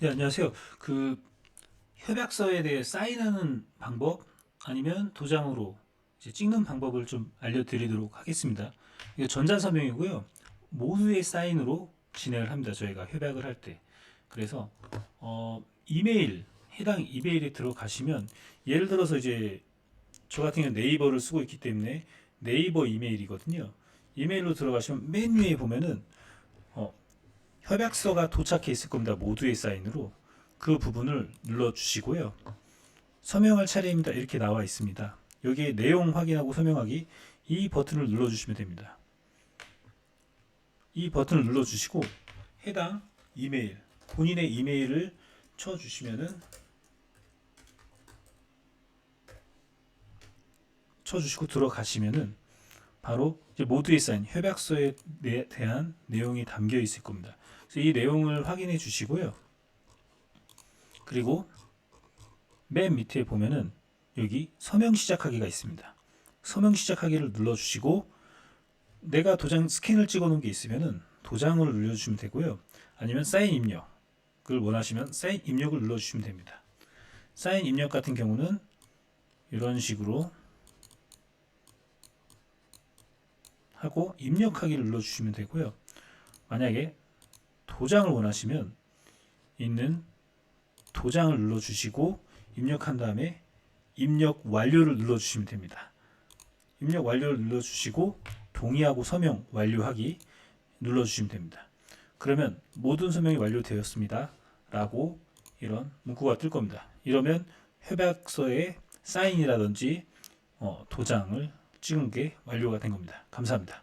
네, 안녕하세요. 그 협약서에 대해 사인하는 방법 아니면 도장으로 찍는 방법을 좀 알려드리도록 하겠습니다. 이거 전자서명이고요. 모두의 사인으로 진행을 합니다. 저희가 협약을 할 때. 그래서 어, 이메일 해당 이메일에 들어가시면 예를 들어서 이제 저 같은 경우 는 네이버를 쓰고 있기 때문에 네이버 이메일이거든요. 이메일로 들어가시면 맨 위에 보면은 어, 협약서가 도착해 있을 겁니다. 모두의 사인으로 그 부분을 눌러 주시고요. 서명할 차례입니다. 이렇게 나와 있습니다. 여기에 내용 확인하고 서명하기 이 버튼을 눌러 주시면 됩니다. 이 버튼을 눌러 주시고 해당 이메일 본인의 이메일을 쳐 주시면은 쳐 주시고 들어가시면은 바로 모두의 사인 협약서에 대- 대한 내용이 담겨 있을 겁니다. 그래서 이 내용을 확인해 주시고요. 그리고 맨 밑에 보면은 여기 서명 시작하기가 있습니다. 서명 시작하기를 눌러 주시고 내가 도장 스캔을 찍어 놓은 게 있으면은 도장을 눌러 주시면 되고요. 아니면 사인 입력을 원하시면 사인 입력을 눌러 주시면 됩니다. 사인 입력 같은 경우는 이런 식으로 하고 입력하기를 눌러 주시면 되고요. 만약에 도장을 원하시면 있는 도장을 눌러 주시고 입력한 다음에 입력 완료를 눌러 주시면 됩니다. 입력 완료를 눌러 주시고 동의하고 서명 완료하기 눌러 주시면 됩니다. 그러면 모든 서명이 완료되었습니다. 라고 이런 문구가 뜰 겁니다. 이러면 협약서에 사인이라든지 어, 도장을 찍은 게 완료가 된 겁니다. 감사합니다.